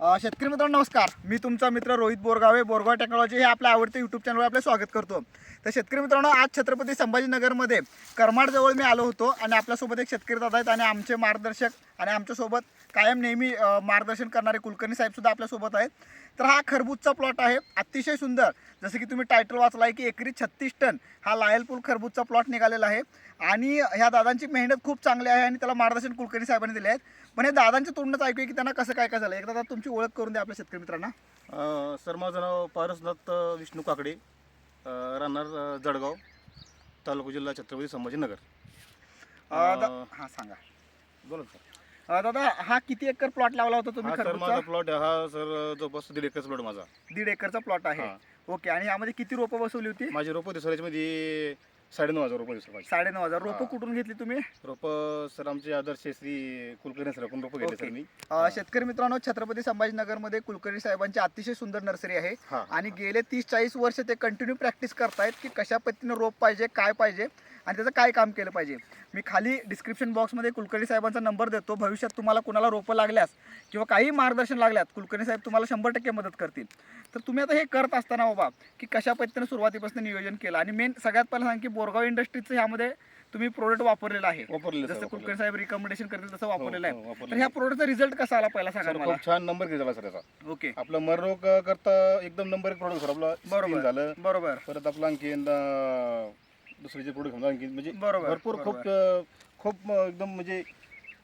अ, शेतकरी मित्रांनो नमस्कार. मी तुमचा मित्र रोहित बोरगावे बोरगाव टेक्नॉलॉजी हे आपल्या आवडते यूट्यूब चॅनलवर आपले स्वागत करतो. तर शेतकरी मित्रांनो आज छत्रपती संभाजीनगरमध्ये करमाडजवळ मी आलो होतो आणि आपल्यासोबत एक शेतकरी दादा आहेत आणि आमचे मार्गदर्शक आणि आमच्यासोबत कायम नेहमी मार्गदर्शन करणारे कुलकर्णी साहेबसुद्धा आपल्यासोबत आहेत. तर हा खरबूजचा प्लॉट आहे. अतिशय सुंदर. जसं की तुम्ही टायटल वाचला आहे की एकरी छत्तीस टन हा लायलपूल खरबूजचा प्लॉट निघालेला आहे. आणि ह्या दादांची मेहनत खूप चांगली आहे आणि त्याला मार्गदर्शन कुलकर्णी साहेबांनी दिले आहेत. पण हे दादांच्या तोंडच ऐकूया की त्यांना कसं काय काय झालं एकदा दादा तुमची ओळख करून द्या आपल्या शेतकरी मित्रांना. सर माझं नाव पारसनाथ विष्णू काकडे राहणार जळगाव तालुका जिल्हा छत्रपती संभाजीनगर. हा सांगा. बोला सर. अ, दादा हा किती एकर प्लॉट लावला होता तुम्ही हा सर माझा खरबूजचा प्लॉट हा सर जवळपास दीड एकरचा प्लॉट माझा. दीड एकरचा प्लॉट आहे. हा. ओके आणि यामध्ये किती रोपं बसवली होती? माझी रोपं दिसर याच्यामध्ये साडेनऊ हजार रुपये माझी. साडेनऊ हजार. रोपं हा. कुठून घेतली तुम्ही? रोपं सर आमचे आदर्श श्री कुलकर्णी सर आपण रोपं घेतले ओके. सर मी. अ, शेतकरी मित्रांनो छत्रपती संभाजीनगरमध्ये कुलकर्णी साहेबांची अतिशय सुंदर नर्सरी आहे. हा. आणि गेले तीस चाळीस वर्ष ते कंटिन्यू प्रॅक्टिस करतायत की कशा पद्धतीनं रोप पाहिजे काय पाहिजे आणि त्याचं काय काम केलं पाहिजे. मी खाली डिस्क्रिप्शन बॉक्समध्ये कुलकर्णी साहेबांचा नंबर देतो. भविष्यात तुम्हाला कुणाला रोपं लागल्यास किंवा काही मार्गदर्शन लागल्यास कुलकर्णी साहेब तुम्हाला शंभर टक्के मदत करतील. तर तुम्ही आता हे करत असताना बाबा की कशा पद्धतीनं सुरुवातीपासून नियोजन केलं? आणि मेन सगळ्यात पहिला सांग की बोरगाव इंडस्ट्रीचं ह्यामध्ये तुम्ही प्रोडक्ट वापरलेलं आहे. वापरले जसं कुलकर्णी साहेब रिकमेंडेशन करतील तसं वापरलेलं आहे. तर वापरले ह्या प्रोडक्टचा रिझल्ट कसा आला पहिला सांगा मला. खूप छान नंबर घेतला सर याचा. ओके. आपलं मररोग करता एकदम नंबर एक प्रोडक्ट सर आपलं बरोबर. झालं. बरोबर. परत आपलं आणखीन अं, दुसरे जे प्रोडक्ट समजा आणखी म्हणजे बरोबर, भरपूर खूप अं, खूप अं, एकदम म्हणजे.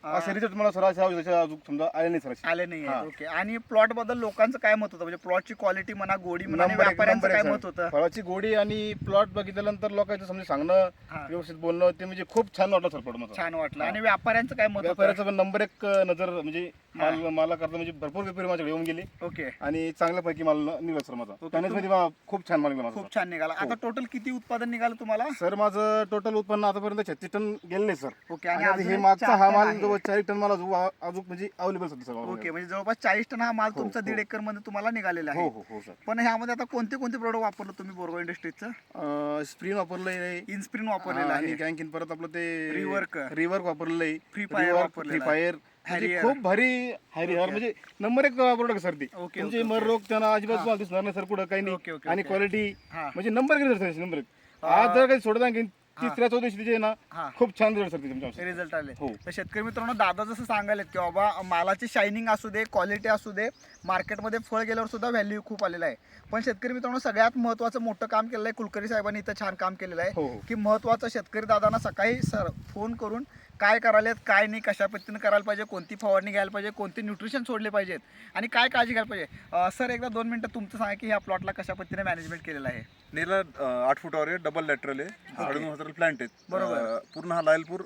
असे रिझल्ट मला अजून समजा आले नाही. आले नाही हा. ओके आणि प्लॉटबद्दल लोकांचं काय मत होतं म्हणजे प्लॉटची क्वालिटी म्हणा गोडी म्हणा आणि नंबर एक- व्यापाऱ्यांचं नंबर काय. मत होतं फळाची गोडी आणि प्लॉट बघितल्यानंतर लोकांचं समजा सांगणं हा. व्यवस्थित बोलणं ते म्हणजे खूप छान वाटलं सर प्लॉट माझं छान वाटलं. आणि व्यापाऱ्यांचं काय मत होतं व्यापाऱ्याचा पण नंबर एक अं, नजर म्हणजे. माल मला करता म्हणजे भरपूर व्यापारी माझ्याकडे येऊन गेले. ओके. आणि चांगल्यापैकी माल निघाला सर माझा. ओके, त्यानेच मध्ये खूप छान माल निघाला माझा खूप छान निघाला. आता हो. टोटल किती उत्पादन निघालं तुम्हाला? सर माझं टोटल उत्पन्न आतापर्यंत छत्तीस टन गेले सर. ओके आणि आता हे मागचा चार हा टन माल आहे. जवळ चाळीस टन मला अजून म्हणजे अवेलेबल सर सर ओके म्हणजे जवळपास चाळीस टन हा माल हो, तुमचा हो. दीड एकरमध्ये तुम्हाला निघालेला हो आहे. हो हो सर. पण ह्यामध्ये आता कोणते कोणते प्रोडक्ट वापरलं तुम्ही बोरगाव इंडस्ट्रीजचं स्प्रीन वापरलंय इन्स्प्रिन वापरलेलं आणि आहे. आणखीन परत आपलं ते Rework. रिवर्क वापरलंय. Free Fire वापरलेलं फ्री फायर Harrier. खूप भारी हॅरियर ओके. म्हणजे नंबर एक प्रोडक्ट सर ती ओके, तुमचे ओके, मर ओके. रोग त्यांना अजिबात. तुम्हाला दिसणार नाही सर कुठं काही ओके, नाही ओके, आणि ओके. क्वालिटी हा म्हणजे नंबर किती सर नंबर एक. आज जर काही सोडत. तिसऱ्या चौथ्या तिचे ना हा. खूप छान रिझल्ट सर तुमच्या रिझल्ट आले. हो. तर शेतकरी मित्रांनो दादा जसं सांगायलेत की बाबा मालाची शायनिंग असू दे क्वालिटी असू दे मार्केटमध्ये फळ गेल्यावर सुद्धा व्हॅल्यू खूप आलेला आहे. पण शेतकरी मित्रांनो सगळ्यात महत्त्वाचं मोठं काम केलेलं आहे कुलकर्णी साहेबांनी इथं छान काम केलेलं आहे. हो हो. की महत्त्वाचं शेतकरी दादांना सकाळी सर फोन करून काय करायलेत काय नाही कशा पद्धतीनं करायला पाहिजे कोणती फवारणी घ्यायला पाहिजे कोणते न्यूट्रिशन सोडले पाहिजेत आणि काय काळजी घ्यायला पाहिजे. सर एकदा दोन मिनटं तुमचं सांगा की ह्या प्लॉटला कशा पद्धतीने मॅनेजमेंट केलेलं आहे. नीला अं, आठ फुटावर आहे डबल लॅटरल आहे साडेनऊ हजार प्लांट आहेत. बरोबर. पूर्ण हा लायलपूर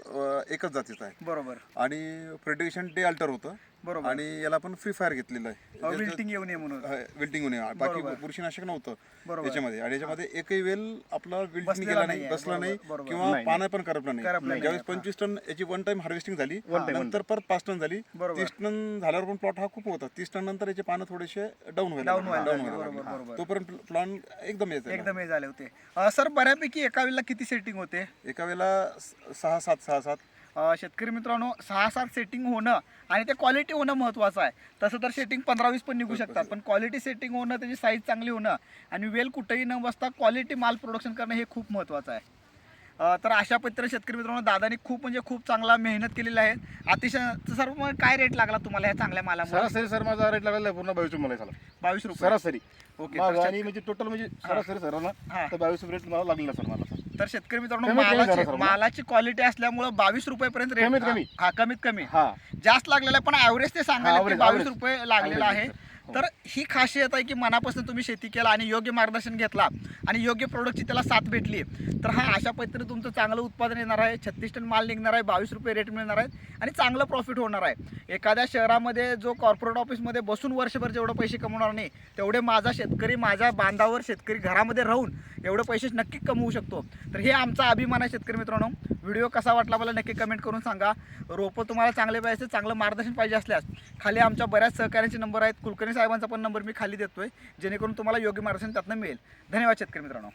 एकच जातीचा आहे. बरोबर. आणि प्रेडिक्शन डे अल्टर होतं. बरोबर. आणि याला आपण फ्री फायर घेतलेलं आहे. विल्टिंग येऊ नये म्हणून. विल्टिंग होणे. बाकी बुरशीनाशक नव्हतं बरोबर. याच्यामध्ये. आणि याच्यामध्ये एकही वेल आपला विल्टिंग बसलेला गेला नाही. नाहीये. बसला नाही बरोबर. किंवा पानं पण करपलं करपलं नाही. नाही. ज्यावेळेस पंचवीस टन याची वन टाइम हार्वेस्टिंग झाली नंतर परत पाच टन झाली. बरोबर. तीस टन झाल्यावर पण प्लॉट हा खूप होता. तीस टन नंतर याचे पानं थोडेसे डाऊन व्हायला Down व्हायला down लागले. व्हायला बरोबर, लागले. बरोबर. तोपर्यंत प्लॉन एकदम येत एकदम हे झाले होते. अं, सर बऱ्यापैकी एका वेळेला किती सेटिंग होते? एका वेळेला स- सहा सात सहा सात. शेतकरी मित्रांनो सहा सात सेटिंग होणं आणि ते क्वालिटी होणं महत्त्वाचं आहे. तसं तर सेटिंग पंधरा वीस पण निघू शकतात पण क्वालिटी सेटिंग होणं त्याची साईज चांगली होणं आणि वेल कुठेही न बसता क्वालिटी माल प्रोडक्शन करणं हे खूप महत्त्वाचं आहे. तर अशा पद्धतीने शेतकरी मित्रांनो दादानी खूप म्हणजे खूप चांगला मेहनत केलेली आहे. अतिशय सर मग काय रेट लागला तुम्हाला ह्या चांगल्या मालामुळे? सरासरी सर माझा रेट लागला पूर्ण बावीस रुपये मला बावीस रुपये? सरासरी. ओके आणि म्हणजे टोटल म्हणजे सरासरी सर ना. तर बावीस रुपये रेट मला लागलेला सर मला तर शेतकरी मित्रांनो मालाची मला. मालाची क्वालिटी असल्यामुळे बावीस रुपयापर्यंत रेट कमीत कमी. हा कमीत कमी. हा. जास्त लागलेला आहे पण ॲव्हरेज ते सांगायला average, बावीस. रुपये लागलेला आहे. तर ही खासियत आहे की मनापासून तुम्ही शेती केला आणि योग्य मार्गदर्शन घेतला आणि योग्य प्रोडक्टची त्याला साथ भेटली. तर हा अशा पद्धतीने तुमचं चांगलं उत्पादन येणार आहे छत्तीस टन माल निघणार आहे बावीस रुपये रेट मिळणार आहे आणि चांगलं प्रॉफिट होणार आहे. एखाद्या शहरामध्ये जो कॉर्पोरेट ऑफिसमध्ये बसून वर्षभर जेवढे पैसे कमवणार नाही तेवढे माझा शेतकरी माझ्या बांधावर शेतकरी घरामध्ये राहून एवढे पैसे नक्की कमवू शकतो. तर हे आमचा अभिमान आहे शेतकरी मित्रांनो. व्हिडिओ कसा वाटला मला नक्की कमेंट करून सांगा. रोपं तुम्हाला चांगले पाहिजे चांगलं मार्गदर्शन पाहिजे असल्यास खाली आमच्या बऱ्याच सहकार्यांचे नंबर आहेत. कुलकर्णी साहेबांचा पण नंबर मी खाली देतोय जेणेकरून तुम्हाला योग्य मार्गदर्शन त्यातनं मिळेल. धन्यवाद शेतकरी मित्रांनो.